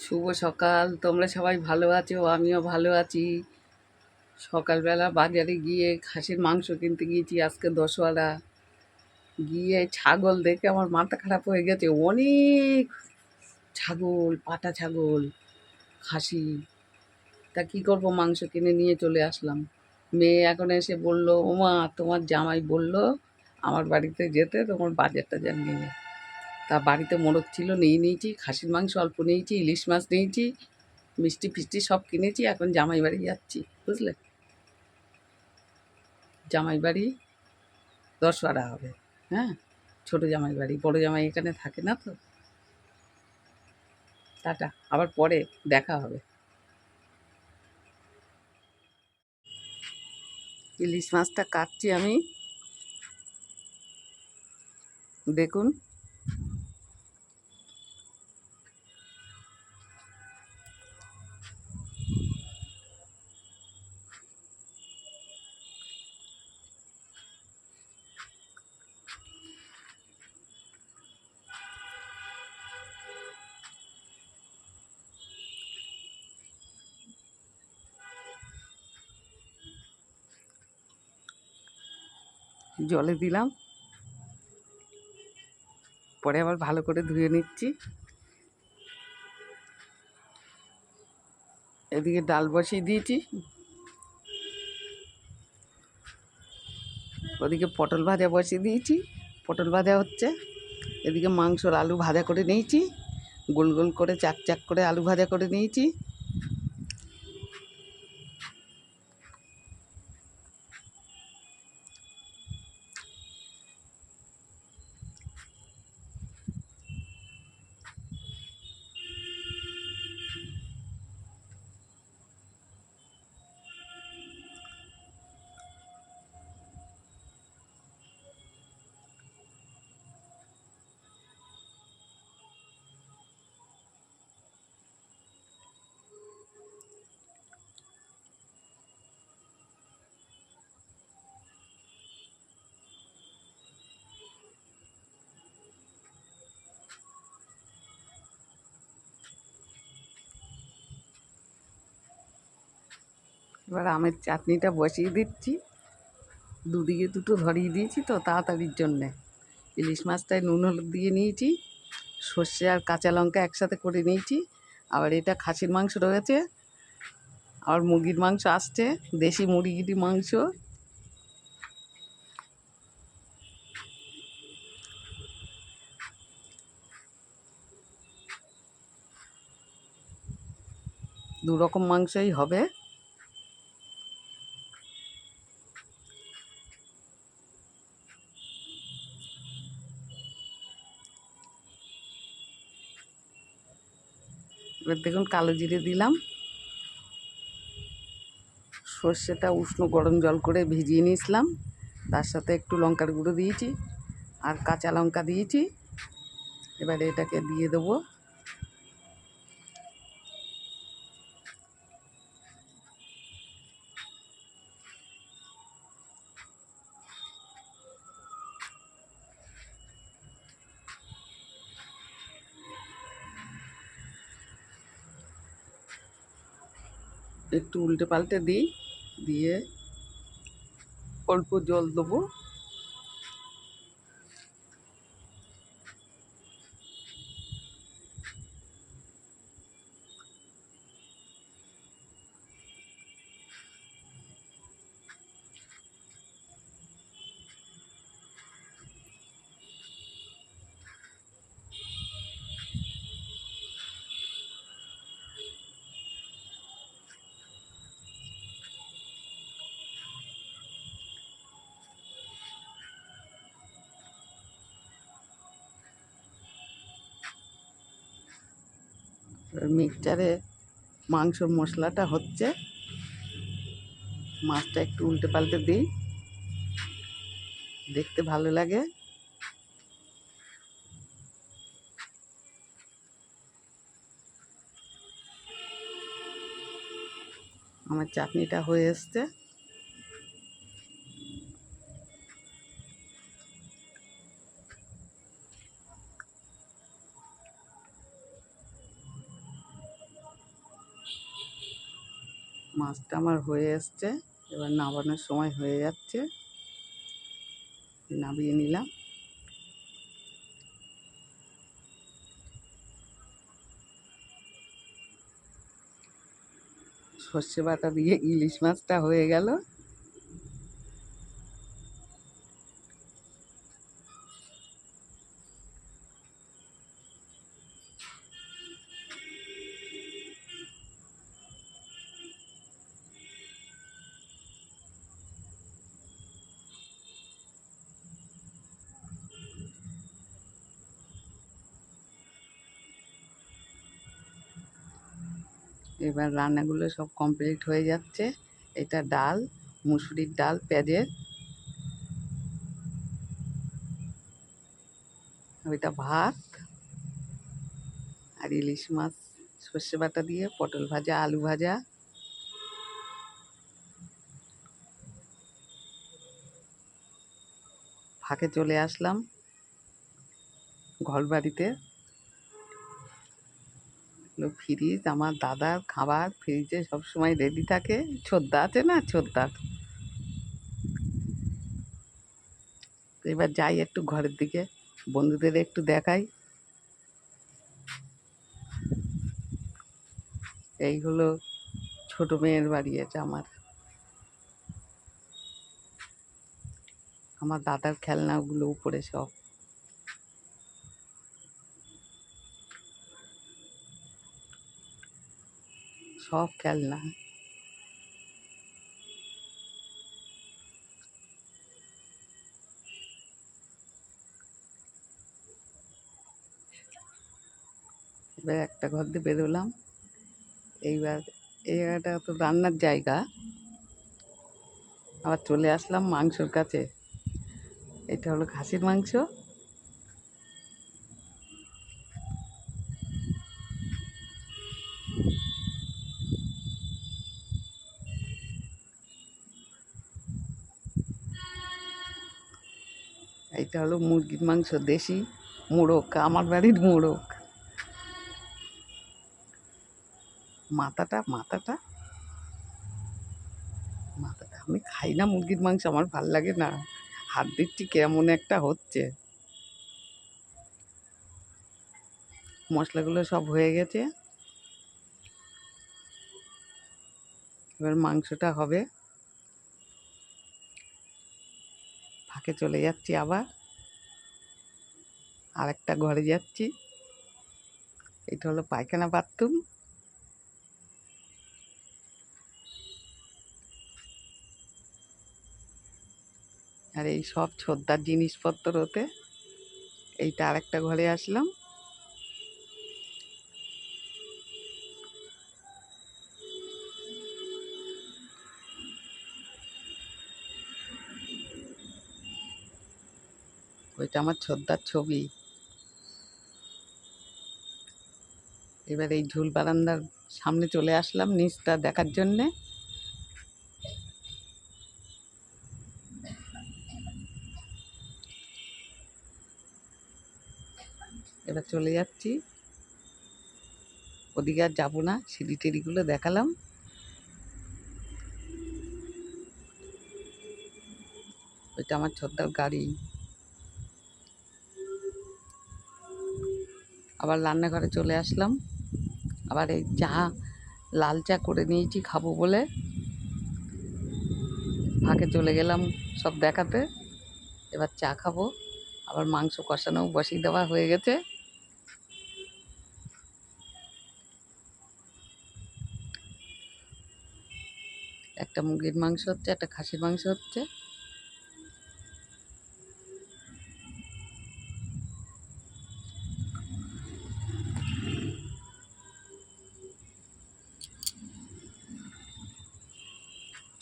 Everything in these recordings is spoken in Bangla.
শুভ সকাল। তোমরা সবাই ভালো আছো? আমিও ভালো আছি। সকালবেলা বাজারে গিয়ে খাসির মাংস কিনতে গিয়েছি আজকে দশওয়ারা গিয়ে ছাগল দেখে আমার মাথা খারাপ হয়ে গেছে। অনেক ছাগল, পাটা ছাগল, খাসি। তা কী করব? মাংস কিনে নিয়ে চলে আসলাম। মেয়ে এখন এসে বলল, ওমা, তোমার জামাই বলল আমার বাড়িতে যেতে, তোমার বাজারটা জানিয়ে তা বাড়িতে মোরগ ছিল নিয়ে নিয়েছি। খাসির মাংস অল্প নিয়েছি, ইলিশ মাছ নিয়েছি, মিষ্টি ফিষ্টি সব কিনেছি, এখন জামাই বাড়ি যাচ্ছি, বুঝলে? জামাই বাড়ি দশবারা হবে হ্যাঁ? ছোটো জামাই বাড়ি, বড়ো জামাই এখানে থাকে না তো? টাটা, আবার পরে দেখা হবে। ইলিশ মাছটা কাটছি আমি। দেখুন। জলে দিলাম। পরে আবার ভালো করে ধুয়ে নিচ্ছি। এদিকে ডাল বসিয়ে দিয়েছি। ওদিকে পটল ভাজা বসিয়ে দিয়েছি। পটল ভাজা হচ্ছে, এদিকে মাংসর আলু ভাজা করে নিয়েছি। গোল গোল করে চাক চাক করে আলু ভাজা করে নিয়েছি। এবার আমের চাটনিটা বসিয়ে দিচ্ছি। দুদিকে দুটো ধরিয়ে দিয়েছি তো তাড়াতাড়ির জন্যে। ইলিশ মাছটায় নুন, হলুদ দিয়ে নিয়েছি। সর্ষে আর কাঁচা লঙ্কা একসাথে করে নিয়েছি। আবার এটা খাসির মাংস রয়েছে। আবার মুরগির মাংস আসছে, দেশি মুরগির মাংস। দু রকম মাংসই হবে। এবার দেখুন কালো জিরে দিলাম। সর্ষেটা উষ্ণ গরম জল করে ভিজিয়ে নিয়েছিলাম। তার সাথে একটু লঙ্কার গুঁড়ো দিয়েছি আর কাঁচা লঙ্কা দিয়েছি। এবারে এটাকে দিয়ে দেবো। একটু উল্টে পাল্টে দিই দিয়ে অল্প জল দেবো। মিক্সচারে মাংসর মশলাটা হচ্ছে, মাছটা একটু উল্টে পাল্টে দিই। দেখতে ভালো লাগে। আমার চাটনিটা হয়ে এসছে। মাছটা আমার হয়ে এসছে। এবার নামানোর সময় হয়ে যাচ্ছে। নামিয়ে নিলাম। সর্ষে বাটা দিয়ে ইলিশ মাছটা হয়ে গেল। এবার রান্নাগুলো সব কমপ্লিট হয়ে যাচ্ছে। এটা ডাল, মুসুরির ডাল, পেঁয়াজের। ওইটা ভাত আর ইলিশ মাছ, সর্ষে বাটা দিয়ে, পটল ভাজা, আলু ভাজা। ফাঁকে চলে আসলাম ঘর বাড়িতে হলো ফ্রিজ আমার দাদার খাবার ফ্রিজে সবসময় রেডি থাকে। ছোদ্দা আছে না? ছোদ্দা। এবার যাই একটু ঘরের দিকে, বন্ধুদের একটু দেখাই। এই হলো ছোট মেয়ের বাড়ি আছে আমার। আমার দাদার খেলনাগুলো উপরে সব। সব খেলনা। এবার একটা ঘর দিয়ে বেরোলাম এইবার এই জায়গাটা তো রান্নার জায়গা। আবার চলে আসলাম মাংসর কাছে। এটা হলো খাসির মাংস। এইটা হলো মুরগির মাংস, দেশি মোড়ক, আমার বাড়ির মোড়ক। মাথাটা মাথাটা? মাথাটা, আমি খাই না মুরগির মাংস, আমার ভালো লাগে না। দিচ্ছি কেমন একটা হচ্ছে। মশলাগুলো সব হয়ে গেছে। এবার মাংসটা হবে। ফাঁকে চলে যাচ্ছি আবার। আরেকটা ঘরে যাচ্ছি। এটা হলো পায়খানা বাথরুম। আর এই সব ছোদ্দার জিনিসপত্র ওতে, এইটা আরেকটা ঘরে আসলাম। ওইটা আমার ছোদ্দার ছবি। এবার এই ঝুল বারান্দার সামনে চলে আসলাম নিচটা দেখার জন্যে। এবার চলে যাচ্ছি। ওদিকে আর যাব না, সিঁড়ি টিড়িগুলো দেখালাম। ওইটা আমার ছোট্টার গাড়ি। আবার রান্নাঘরে চলে আসলাম। আবার এই চা, লাল চা করে নিয়েছি খাব বলে। ফাঁকে চলে গেলাম সব দেখাতে। এবার চা খাব। আবার মাংস কষানো বসিয়ে দেওয়া হয়ে গেছে। একটা মুরগির মাংস হচ্ছে, একটা খাসির মাংস হচ্ছে।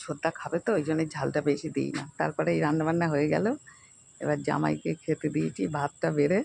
ছোট্টা খাবে তো, ওই জন্য ঝালটা বেশি দিই না। তারপরে এই রান্নাবান্না হয়ে গেল। এবার জামাইকে খেতে দিয়েছি, ভাতটা বেড়ে